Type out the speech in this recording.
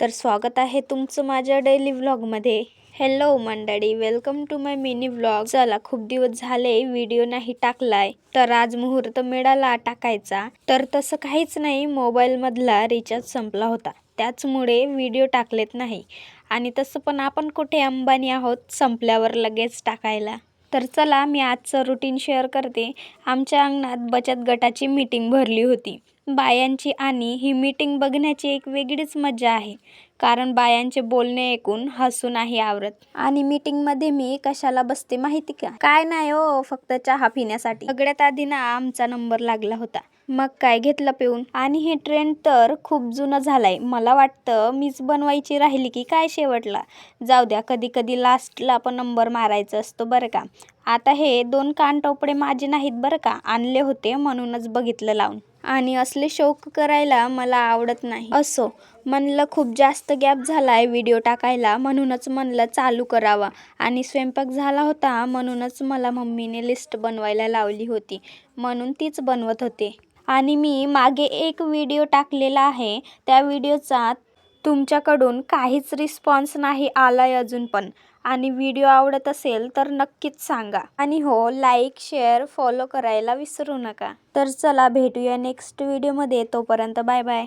तर स्वागत आहे तुमचं माझ्या डेली व्लॉगमध्ये हॅलो मंडळी. Welcome to my mini vlog चला खूप दिवस झाले व्हिडिओ नाही टाकलाय. तर आज मुहूर्त मिळाला टाकायचा. तर तसं काहीच नाही मोबाईलमधला रिचार्ज संपला होता. त्याचमुळे व्हिडिओ टाकलेत नाही. आणि तसं पण आपण कुठे अंबानी आहोत संपल्यावर लगेच टाकायला. तर चला मी आजचं रुटीन शेअर करते. आमच्या अंगणात बचत गटाची मीटिंग भरली होती. बायांची आणि ही मीटिंग बघण्याची एक वेगळीच मजा आहे. कारण बायांचे बोलणे ऐकून हसून नाही आवरत. आणि मीटिंगमध्ये मी कशाला बसते माहिती का? काय नाही हो फक्त चहा पिण्यासाठी. सगळ्यात आधी ना आमचा नंबर लागला होता. मग काय घेतलं पिऊन? आणि हे ट्रेंड तर खूप जुनं झालंय. मला वाटतं मीच बनवायची राहिली की काय शेवटला? जाऊ द्या कधी कधी लास्टला पण नंबर मारायचा असतो बरं का? आता हे दोन कानटोपडे माझे नाहीत बरं का? आणले होते म्हणूनच बघितलं लावून. आणि असले शौक करायला मला आवडत नाही. असो म्हणलं खूप जास्त गॅप झाला आहे व्हिडिओ टाकायला म्हणूनच म्हणलं चालू करावा. आणि स्वयंपाक झाला होता म्हणूनच मला मम्मीने लिस्ट बनवायला लावली होती. म्हणून तीच बनवत होते. आणि मी मागे एक व्हिडिओ टाकलेला आहे. त्या व्हिडिओचा तुमच्याकडून काहीच रिस्पॉन्स नाही आलाय अजून पण. आणि व्हिडिओ आवडत असेल तर नक्कीच सांगा. आणि हो लाईक शेअर फॉलो करायला विसरू नका. तर चला भेटूया नेक्स्ट व्हिडिओमध्ये तोपर्यंत बाय बाय